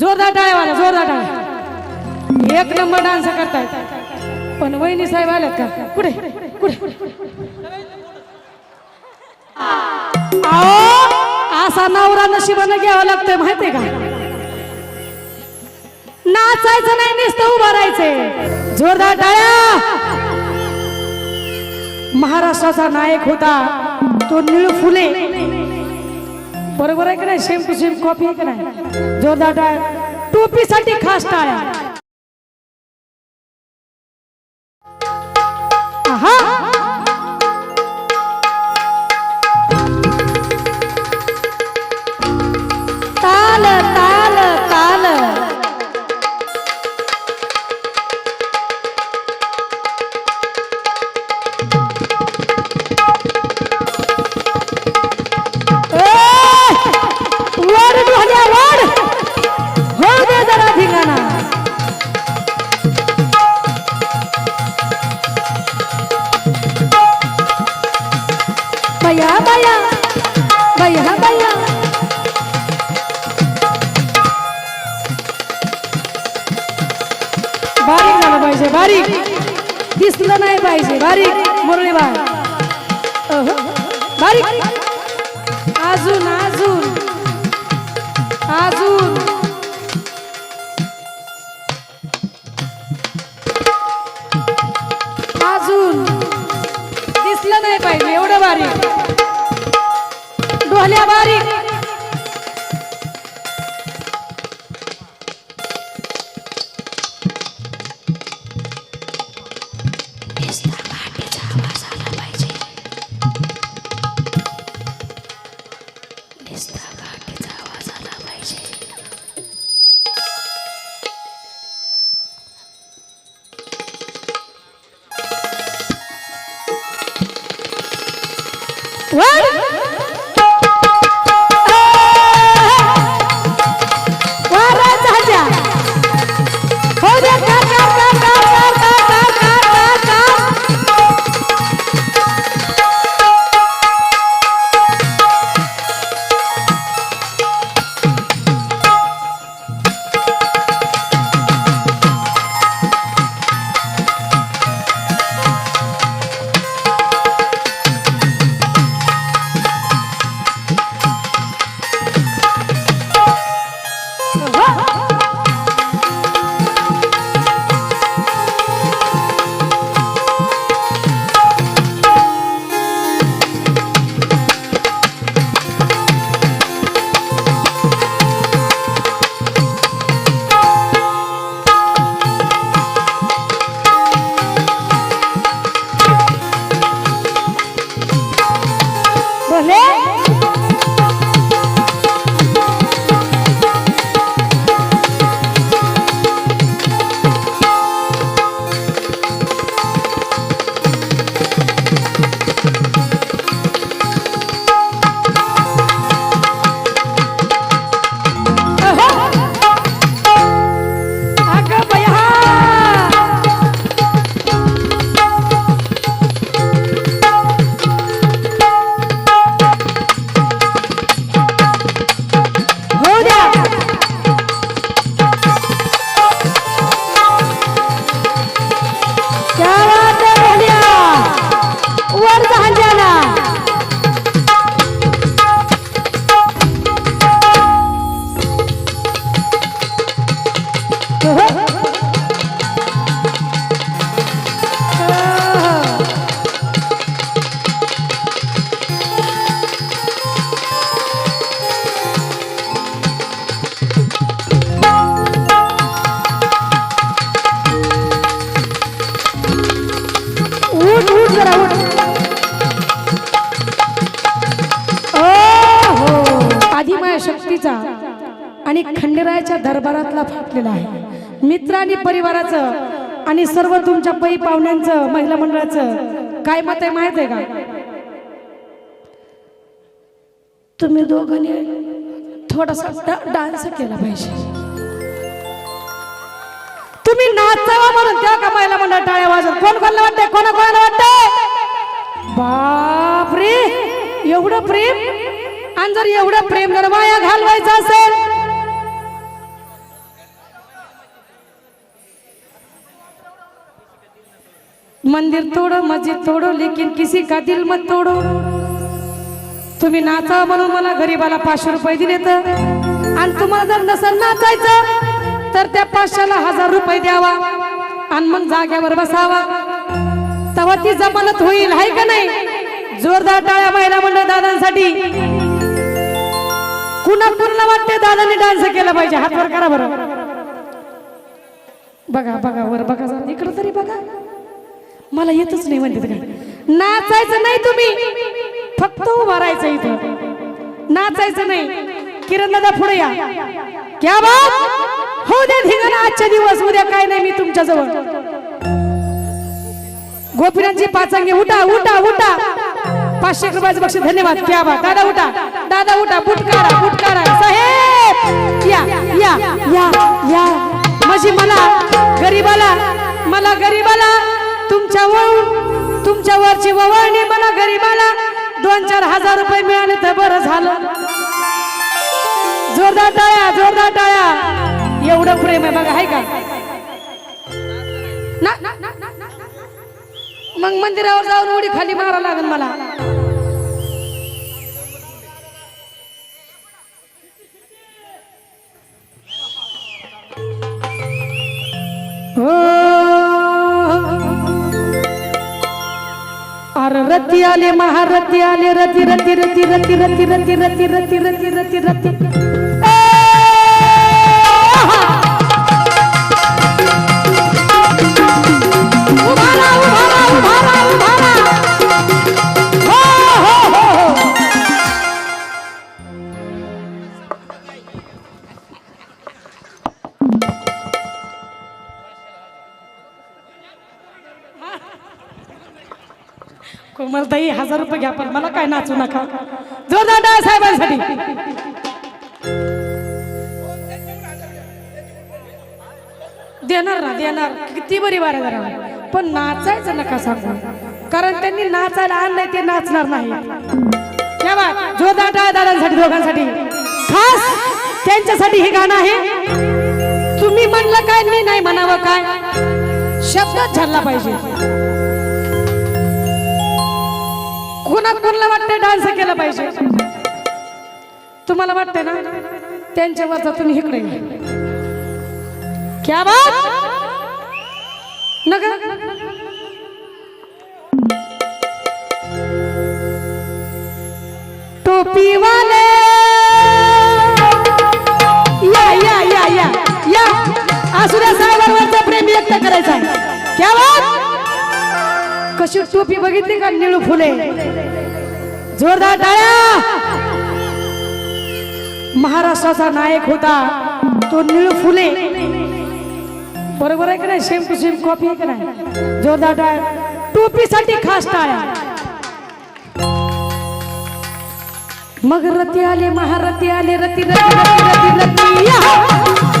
जोरदार टाळ्यावाला जोरदार टाळ्या एक नंबर डान्स करतायत. पण वहिनी साहेब आल्यात का? कुठे? कुठे? अहो असा नवरा नशिबानं घ्यावा लागतोय माहितीये का? नाचायचं नाही नुसतं उभं राहायचंय. जोरदार टाळ्या. महाराष्ट्राचा नायक होता तो निळ फुले बरोबर आहे का नाही सेम टू सेम कॉपी आहे का नाही जोरदार टाळ्या टोपीसाठी खास टाळ्या पाहिजे. बारीक. दिसलं नाही पाहिजे. बारीक. मुरळी बाय बारीक. अजून अजून. अजून. अजून. दिसलं नाही पाहिजे. एवढं बारीक. डोल्या बारीक. शक्तीचा आणि खंडेरायाच्या दरबारातला फाटलेला आहे. मित्र आणि परिवाराचं आणि सर्व तुमच्या पै पाहुण्यांचं महिला मंडळाचं काय मत आहे माहीत आहे का? तुम्ही दोघांनी थोडासा डान्स केला पाहिजे. तुम्ही नाचावा म्हणून त्या का महिला मंडळ टाळ्या वाजत कोण कोणाला वाटतंय? कोणा कोणाला वाटतंय? बापरे! एवढं प्रेम? आणि जर एवढं प्रेम जर वाया घालवायचं असेल मंदिर तोडो मस्जिद तोडो लेकिन किसी का दिल मत तोडो. तुम्ही नाचा म्हणून मला गरीबाला पाचशे रुपये दिले तर आणि तुम्हाला जर नसेल नाचायचं तर त्या पाचशेला हजार रुपये द्यावा आणि मग जाग्यावर बसावा. तेव्हा ती जमानत होईल आहे का नाही? जोरदार टाळ्या महिला मंडळ दादांसाठी. कुणा कुणाला वाटते दादाने डान्स केला पाहिजे. हात वर करा बरं. बघा बघा वर बघा इकडं तरी बघा. मला येतच नाही म्हणते काय नाचायचं नाही तुम्ही. फक्त उभा राहायचं इथं. नाचायचं नाही. किरण दादा पुढे या. क्या बात? हो दे धिंगाणा. आजच्या दिवस उद्या काय नाही मी तुमच्या जवळ गोपीनाथजी पाचांगे उठा उठा उठा. पाचशे रुपयाचं बक्षीस. धन्यवाद. क्या बा दादा उठा. दादा उठा. बुटकारा बुटकारा साहेब! या या या या. माझी मला गरीबाला मला गरीबाला तुमच्या वळून तुमच्या वरची वळणी मला गरीबाला दोन चार हजार रुपये मिळाले तर बरं झालं. जोरदार टाळ्या जोरदार टाळ्या. एवढं प्रेम आहे बघा आहे का? मग मंदिरावर जाऊन उडी खाली मारा लागेल मला अरे रती आले महारथी आले रती रती रती रती रती रती रती रती रती रती रती ताई हजार रुपये घ्या पण मला काय नाचू नका. जोरदार टाळ्या साहेबांसाठी देणार ना देणार. किती बरी वाऱ्या जरा पण नाचायचं नका सांगू. कारण त्यांनी नाचायला आणलंय ते नाचणार नाही. क्या जोरदार दादांसाठी दोघांसाठी. खास त्यांच्यासाठी हे गाणं आहे. तुम्ही म्हणलं काय मी नाही म्हणावं काय? शब्दात ठरला पाहिजे. कोणा कुणाला वाटतंय डान्स केला पाहिजे. तुम्हाला वाटतंय ना? त्यांच्या वरचा तुम्ही इकडे क्या बात? नगर? टोपी वाले या या या या या. असू द्या साहेबांवरचा प्रेम व्यक्त करायचा आहे. क्या बात? कशी टोपी बघितली का निळू फुले? जोरदार टाळ्या! महाराष्ट्राचा नायक होता तो निळू फुले. बरोबर आहे का नाही? सेम टू सेम कॉपी आहे का नाही? जोरदार टाळ्या. टोपीसाठी खास टाळ्या. मग रती आले महारथी आले रती रती रती रती रती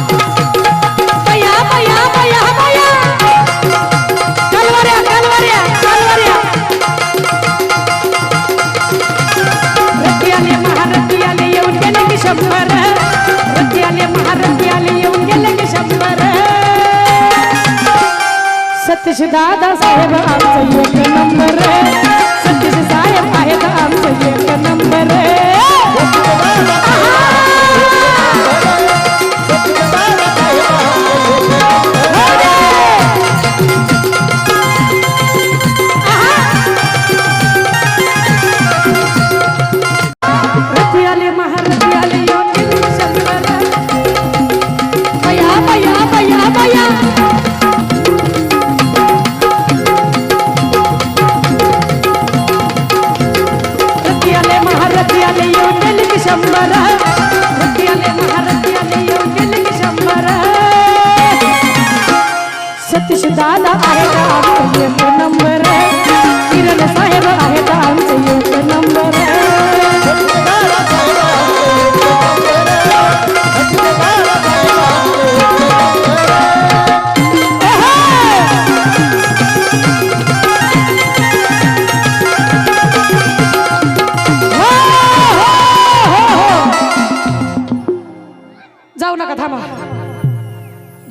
थांबा.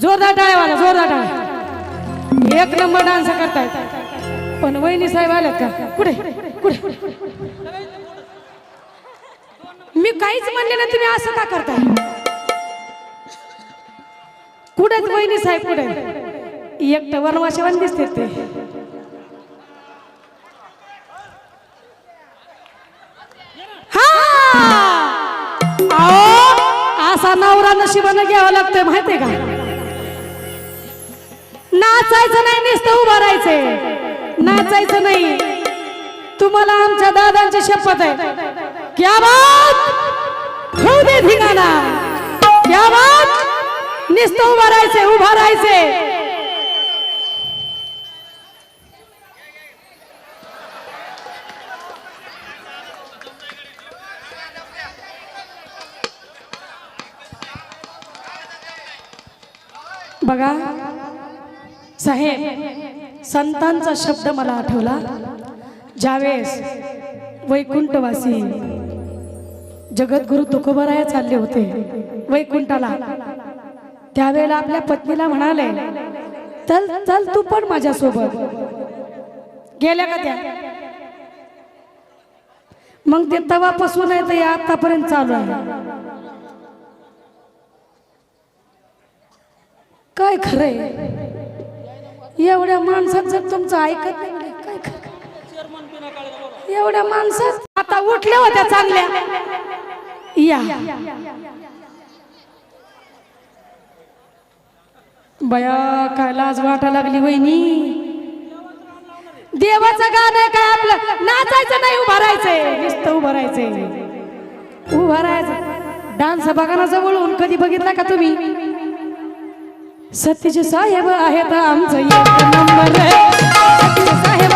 जोरदार टाळ्या वाला जोरदार टाळ्या. एक नंबर डान्स करतायत. पण वहिनी साहेब आल्यात का? कुठे? कुठे? मी काहीच म्हणले ना तुम्ही असं का करताय? कुठे आहेत वहिनी साहेब कुठे? आहेत? एकटं वनवाशेवन दिसते ते. नवरा नशिबानं घ्यावा लागतोय माहितीये का? नाचायचं नाही नुसतं उभं राहायचंय. नाचायचं नाही. तुम्हाला आमच्या दादांची शपथ आहे. क्या बात? होऊ दे धिंगाणा. क्या बात? नुसतं उभं राहायचंय उभं राहायचंय. बघा. साहेब संतांचा शब्द मला आठवला. ज्यावेळेस वैकुंठवासी जगद्गुरु तुकोबराया चालले होते वैकुंठाला त्यावेळेला आपल्या पत्नीला म्हणाले चल चल तू पण माझ्यासोबत. गेल्या का त्या? मग ते तवापासून आहे तर आतापर्यंत चालू आहे. काय खरंय? एवढ्या माणसात जर तुमचं ऐकत नाही काय खरं? एवढ्या माणसात आता उठल्या होत्या चांगल्या. या. बया काय लाज वाटा लागली वहिनी? देवाचं गाणं आहे काय आपलं? नाचायचं नाही उभं राहायचंय. नुसतं उभं राहायचंय. उभं राहायचं. डान्स बघा ना जवळून कधी बघितला का तुम्ही? सतीश साहेब आहेत आमचं एक नंबर. सतीश साहेब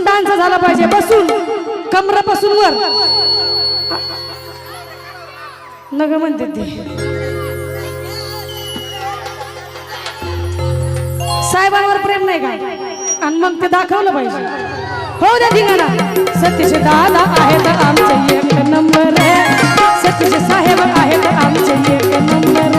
पण डान्स झाला पाहिजे. बसून. कमरा पासून वर. नग म्हणते ती. साहेबांवर प्रेम नाही काय आणि मग ते दाखवलं पाहिजे. हो द्या ठिकाणा. सतीश दादा आहेत आमचे एक नंबर. सतीश साहेब आहेत आमचे एक नंबर.